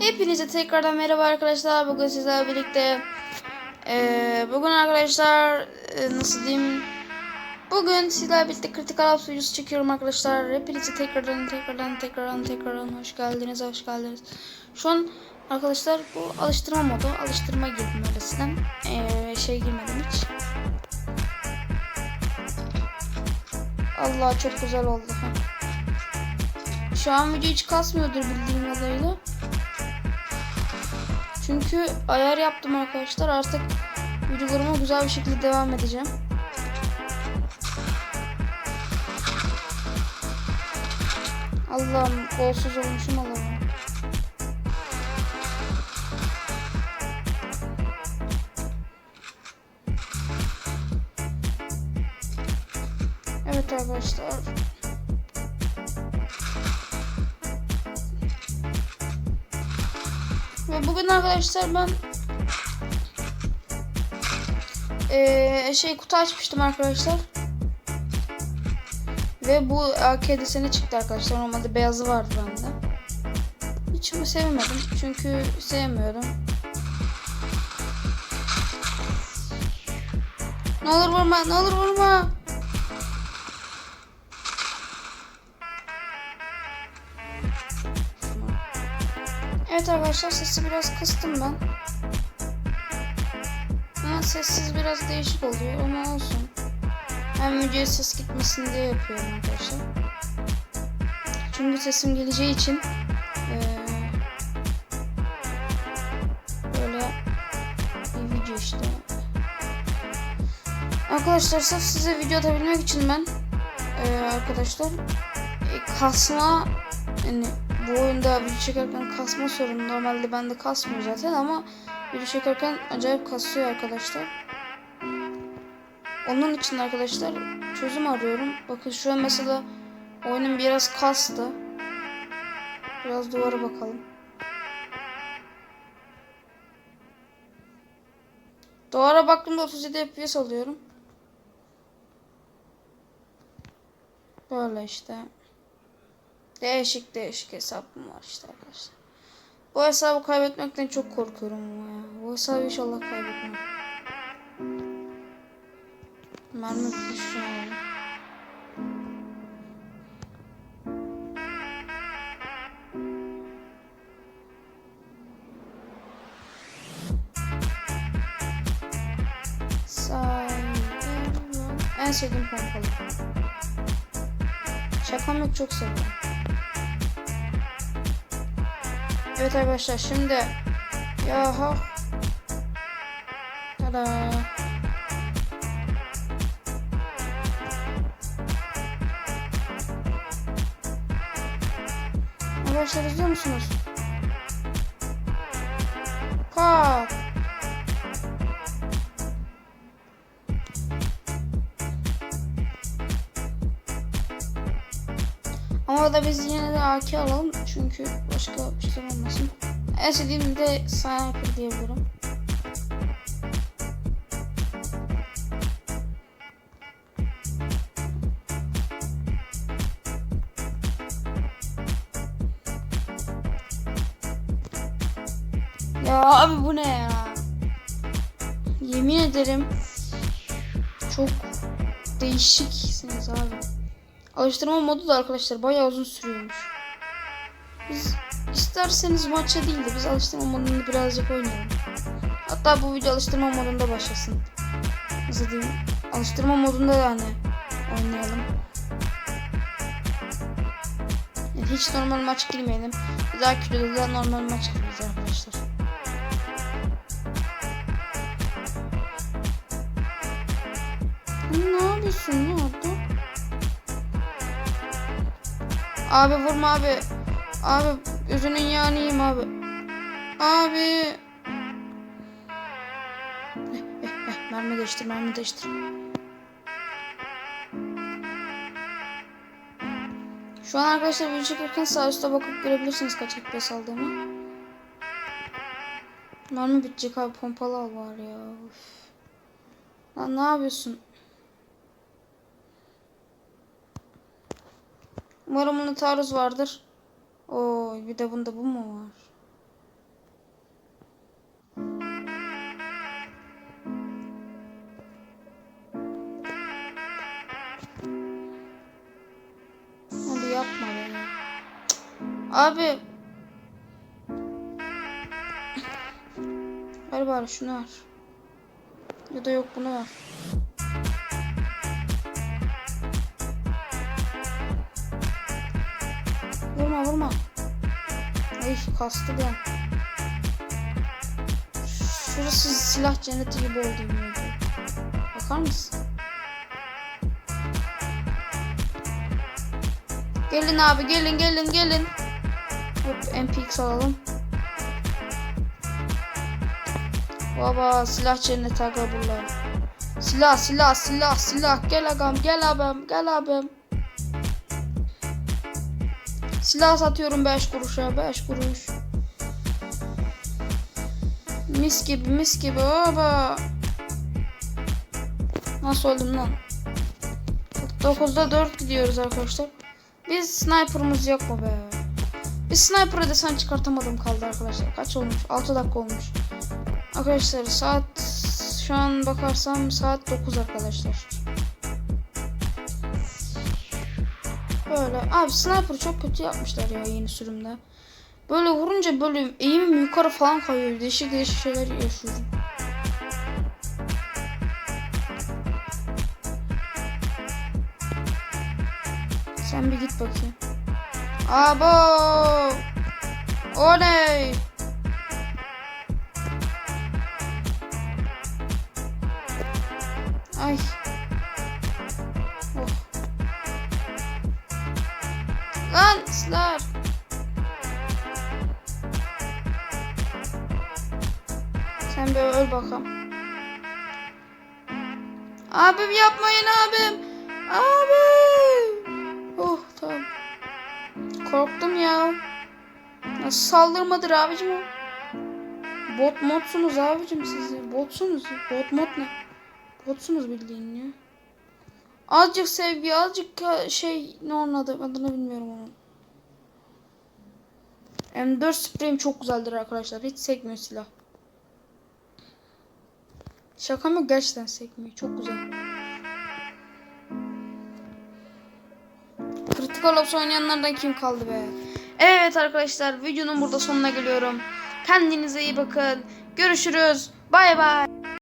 Hepinize tekrardan merhaba arkadaşlar. Bugün sizlerle birlikte eee, bugün arkadaşlar eee, nasıl diyeyim? Bugün sizlerle birlikte kritikal ops videosu çekiyorum arkadaşlar. Hepinize tekrardan tekrardan tekrardan tekrardan hoş geldiniz hoş geldiniz. Şu an arkadaşlar bu alıştırma modu. Alıştırma girdim öylesine. Eee, şey girmedim hiç. Allah çok güzel oldu. Şu an video hiç kasmıyordur bildiğim kadarıyla. Çünkü ayar yaptım arkadaşlar. Artık videolarıma güzel bir şekilde devam edeceğim. Allah'ım golsuz olmuşum Allah'ım. Bugün arkadaşlar ben eee, şey kutu açmıştım arkadaşlar. Ve bu AK deseni çıktı arkadaşlar. Normalde beyazı vardı bende. Hiç mi sevmedim. Çünkü sevmiyorum. Ne olur vurma, ne olur vurma. Evet arkadaşlar sesi biraz kıstım ben. Ama sessiz biraz değişik oluyor ama olsun. Hem videoya ses gitmesin diye yapıyorum arkadaşlar. Çünkü sesim geleceği için eee, böyle bir video işte. Arkadaşlar sırf size video atabilmek için ben eee, arkadaşlar e, kasma yani bu oyunda video çekerken kasma sorunu normalde bende kasmıyor zaten ama video çekerken acayip kasıyor arkadaşlar. Onun için arkadaşlar çözüm arıyorum. Bakın şu an mesela oyunun biraz kastı. Biraz duvara bakalım. Duvara baktığımda 37 FPS alıyorum. Böyle işte. Değişik değişik hesabım var işte arkadaşlar. Bu hesabı kaybetmekten çok korkuyorum ya. Bu hesabı inşallah kaybetmem. Mermi düşüyor. Sayıyorum. En sevdiğim pompalı. Şakam yok çok seviyorum. Evet arkadaşlar şimdi ya ha Tada. Arkadaşlar izliyor musunuz? Ama da biz yine de AK alalım çünkü başka bir şey olmasın. En sevdiğim de sniper diyebilirim. Ya abi bu ne ya? Yemin ederim çok değişiksiniz abi. Alıştırma modu da arkadaşlar bayağı uzun sürüyormuş. Biz isterseniz maça değil de biz alıştırma modunu birazcık oynayalım. Hatta bu video alıştırma modunda başlasın. Nasıl diyeyim? Alıştırma modunda yani oynayalım. Yani hiç normal maç girmeyelim. Bir dahaki videoda da normal maç gireceğiz arkadaşlar. Ne yapıyorsun ne oldu? Abi vurma abi. Abi gözünün yağını yiyeyim abi. Abi. Eh, eh, eh, mermi değiştir mermi değiştir. Şu an arkadaşlar video çekerken sağ üstte bakıp görebilirsiniz kaç FPS aldığımı. Mermi bitecek abi pompalı al var ya. Üf. Lan ne yapıyorsun? Umarım bunda taarruz vardır. Oo bir de bunda bu mu var? Hadi yapma be. Cık. Abi. Ver bari şunu ver. Ya da yok bunu ver. Vurma vurma. Ay kastı ben. Şurası silah cenneti gibi oldu. Bakar mısın? Gelin abi gelin gelin gelin. Hop MPX alalım. Baba silah cenneti aga. Silah silah silah silah gel agam gel abim gel abim. Silah satıyorum 5 kuruşa 5 kuruş. Mis gibi mis gibi baba. Nasıl oldum lan? 9'da 4 gidiyoruz arkadaşlar. Biz sniper'ımız yok mu be? Bir sniper'a desen çıkartamadım kaldı arkadaşlar. Kaç olmuş? 6 dakika olmuş. Arkadaşlar saat şu an bakarsam saat 9 arkadaşlar. Böyle. Abi sniper çok kötü yapmışlar ya yeni sürümde. Böyle vurunca böyle eğimim yukarı falan kayıyor. Değişik değişik şeyler yaşıyorum. Sen bir git bakayım. Abo! Oley! Ay. Silah. Sen bir öl bakalım. Abim yapmayın abim. Abim. Oh tamam. Korktum ya. Nasıl saldırmadır abicim o? Bot modsunuz abicim siz. Botsunuz. Bot mod ne? Botsunuz bildiğin ya. Azıcık sevgi, azıcık şey ne onun adı, adını bilmiyorum onun. M4 spreyim çok güzeldir arkadaşlar. Hiç sekmiyor silah. Şaka mı? Gerçekten sekmiyor. Çok güzel. Critical Ops oynayanlardan kim kaldı be? Evet arkadaşlar videonun burada sonuna geliyorum. Kendinize iyi bakın. Görüşürüz. Bay bay.